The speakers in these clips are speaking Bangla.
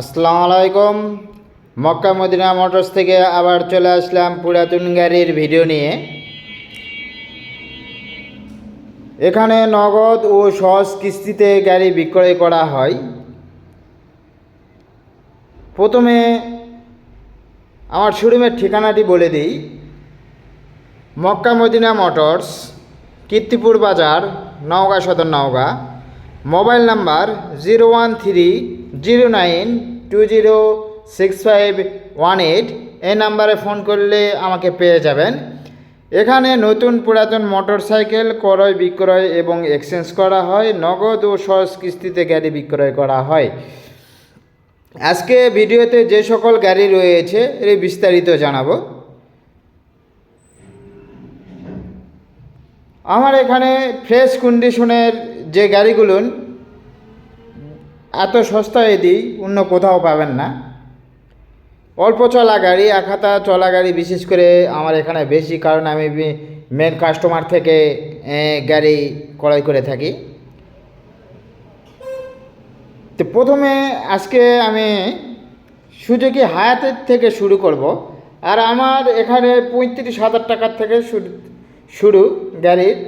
আসসালামু আলাইকুম। মক্কা মদিনা মোটরস থেকে আবার চলে আসলাম পুরাতন গাড়ির ভিডিও নিয়ে। এখানে নগদ ও সহজ কিস্তিতে গাড়ি বিক্রয় করা হয়। প্রথমে আমার শোরুমের ঠিকানাটি বলে দিই। মক্কা মদিনা মোটরস, কীর্তিপুর বাজার, নওগাঁ সদর Naogaon. Mobile number zero one three zero nine two zero six five one eight এই নাম্বারে ফোন করলে আমাকে পেয়ে যাবেন। এখানে নতুন পুরাতন মোটর সাইকেল ক্রয়, বিক্রয় এবং এক্সচেঞ্জ করা হয়, নগদ ও সহজ কিস্তিতে গাড়ি বিক্রয় করা হয়। আজকে ভিডিওতে যে সকল গাড়ি রয়েছে, এর বিস্তারিত জানাব। আমার এখানে ফ্রেশ কন্ডিশনের যে গাড়িগুলো এত সস্তায় দিই, অন্য কোথাও পাবেন না। অল্প চলা গাড়ি, এক হাতা চলা গাড়ি বিশেষ করে আমার এখানে বেশি, কারণ আমি মেন কাস্টমার থেকে গাড়ি ক্রয় করে থাকি। তো প্রথমে আজকে আমি সুজুকি হায়াতের থেকে শুরু করব। আর আমার এখানে পঁয়ত্রিশ হাজার টাকার থেকে শুরু গাড়ির।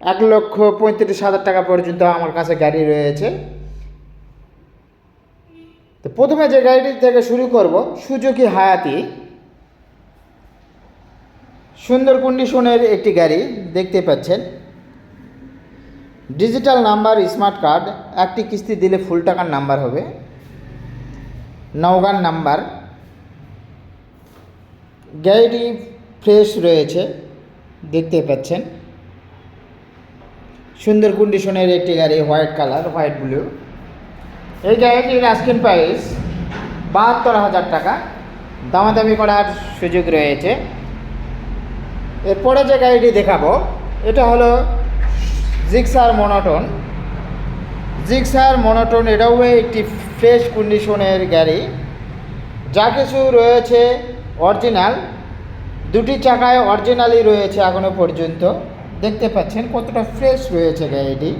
এক লক্ষ পঁয়ত্রিশ হাজার টাকা পর্যন্ত আমার কাছে গাড়ি রয়েছে। তো প্রথমে যে গাড়িটি থেকে শুরু করব, সুজুকি হায়াতি। সুন্দর কন্ডিশনের একটি গাড়ি, দেখতে পাচ্ছেন। ডিজিটাল নাম্বার স্মার্ট কার্ড একটি কিস্তি দিলে ফুল টাকার নাম্বার হবে। নওগান নাম্বার গাড়িটি ফ্রেশ রয়েছে, দেখতে পাচ্ছেন। সুন্দর কন্ডিশনের একটি গাড়ি হোয়াইট কালার হোয়াইট ব্লু এই গাড়িটির আস্কিং প্রাইস বাহাত্তর হাজার টাকা। দামাদামি করার সুযোগ রয়েছে। এরপরে যে গাড়িটি দেখাবো, এটা হলো জিক্সার মনোটন জিক্সার মনোটন এটাও একটি ফ্রেশ কন্ডিশনের গাড়ি। যা কিছু রয়েছে অরিজিনাল দুটি চাকায় অরিজিনালই রয়েছে এখনও পর্যন্ত। দেখতে পাচ্ছেন কতটা ফ্রেশ রয়েছে গাড়িটি।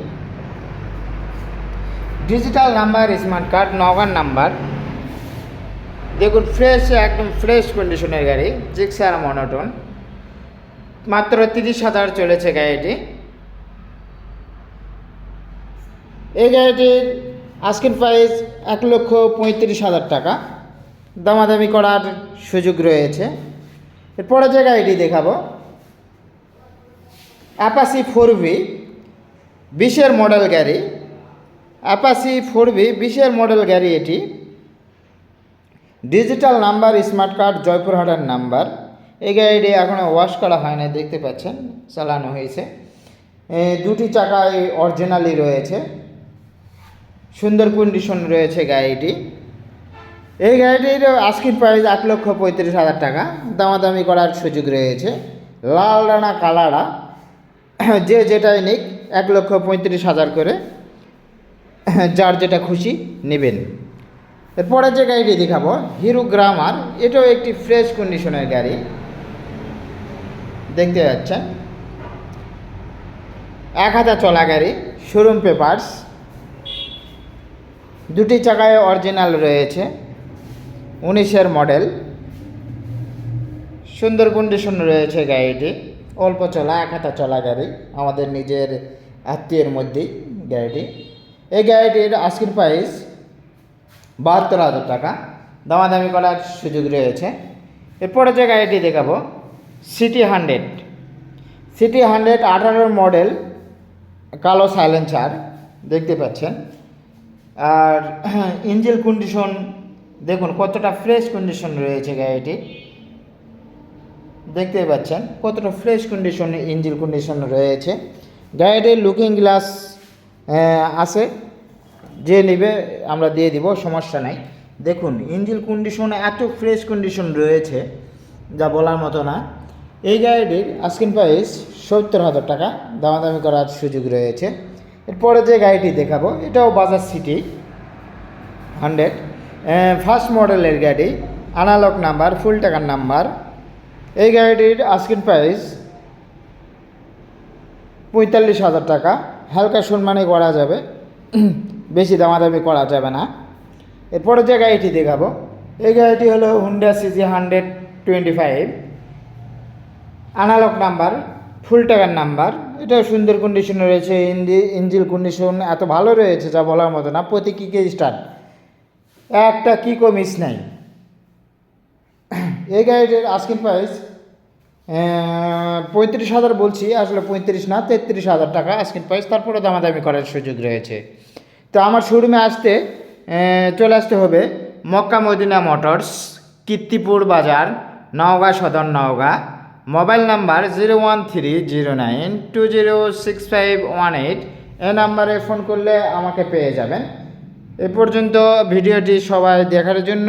ডিজিটাল নাম্বার স্মার্ট কার্ড নগান নাম্বার দেখুন ফ্রেশ একদম ফ্রেশ কন্ডিশনের গাড়ি, জিক্সার মনোটন মাত্র তিরিশ হাজার চলেছে গাড়িটি। এই গাড়িটির আস্কিন প্রাইস এক লক্ষ পঁয়ত্রিশ হাজার টাকা। দামাদামি করার সুযোগ রয়েছে। এরপরে যে গাড়িটি দেখাবো। অ্যাপাসি ফোর ভি, বিশের মডেল গাড়ি। অ্যাপাসি ফোর ভি, বিশের মডেল গাড়ি এটি। ডিজিটাল নাম্বার, স্মার্ট কার্ড, জয়পুরহাটের নাম্বার। এই গাড়িটি এখনও ওয়াশ করা হয় না দেখতে পাচ্ছেন, চালানো হয়েছে। দুটি চাকায় অরিজিনালি রয়েছে। সুন্দর কন্ডিশন রয়েছে গাড়িটি। এই গাড়িটির আজকের প্রাইস এক লক্ষ পঁয়ত্রিশ হাজার টাকা। দামাদামি করার সুযোগ রয়েছে। লাল রানা কালারা যে যেটাই নিক, এক লক্ষ পঁয়ত্রিশ হাজার করে যার যেটা খুশি নেবেন। এরপরে যে গাড়িটি দেখাবো, হিরো গ্রামার, এটাও একটি ফ্রেশ কন্ডিশনের গাড়ি। দেখতে পাচ্ছেন? এক হাজার চলা গাড়ি শোরুম পেপার্স দুটি চাকায় অরিজিনাল রয়েছে, উনিশের মডেল সুন্দর কন্ডিশন রয়েছে গাড়িটি। অল্প চলা, এক হাতা চলা গাড়ি, আমাদের নিজের আত্মীয়ের মধ্যেই গাড়িটি। এই গাড়িটির আজকের প্রাইস বাহাত্তর হাজার টাকা। দামাদামি করার সুযোগ রয়েছে। এরপরে যে গাড়িটি দেখাবো সিটি হান্ড্রেড সিটি হান্ড্রেড আঠারোর মডেল কালো সাইলেন্সার দেখতে পাচ্ছেন। আর ইঞ্জিল কন্ডিশন দেখুন কতটা ফ্রেশ কন্ডিশন রয়েছে গাড়িটি দেখতে পাচ্ছেন কতটা ফ্রেশ কন্ডিশন ইঞ্জিল কন্ডিশন রয়েছে। গাড়িটির লুকিং গ্লাস আছে। যে নেবে, আমরা দিয়ে দিব, সমস্যা নাই। দেখুন ইঞ্জিল কন্ডিশন এত ফ্রেশ কন্ডিশন রয়েছে, যা বলার মতো না। এই গাড়িটির আস্কিন প্রাইস সত্তর হাজার টাকা। দামাদামি করার সুযোগ রয়েছে। এরপরে যে গাড়িটি দেখাবো, এটাও বাজার সিটি হান্ড্রেড ফার্স্ট মডেলের গাড়ি আনালক নাম্বার ফুল টাকার নাম্বার এই গাড়িটির আস্কিন প্রাইস পঁয়তাল্লিশ হাজার টাকা। হালকা সম্মানে করা যাবে। বেশি দামাদামি করা যাবে না। এরপরে যে গাড়িটি দেখাবো, এই গাড়িটি হলো Honda CG hundred twenty five আনালক number ফুল টাকার নাম্বার এটা সুন্দর কন্ডিশনে রয়েছে, ইঞ্জি ইঞ্জিল কন্ডিশন এত ভালো রয়েছে যা বলার মতো না। প্রতি কী কিকে স্টার্ট একটা কিকো মিস নাই। এই গাড়িটির আস্কিং প্রাইস পঁয়ত্রিশ হাজার বলছি, আসলে পঁয়ত্রিশ না, তেত্রিশ হাজার টাকা আস্কিং প্রাইস তারপরে দামাদামি করার সুযোগ রয়েছে। তো আমার শোরুমে আসতে চলে আসতে হবে Mecca Medina motors, Kirtipur Bazar, Naogaon Sadar Naogaon. Mobile number zero one three zero nine two zero six five one eight. এই নাম্বারে ফোন করলে আমাকে পেয়ে যাবেন। এ পর্যন্ত ভিডিওটি সবাই দেখার জন্য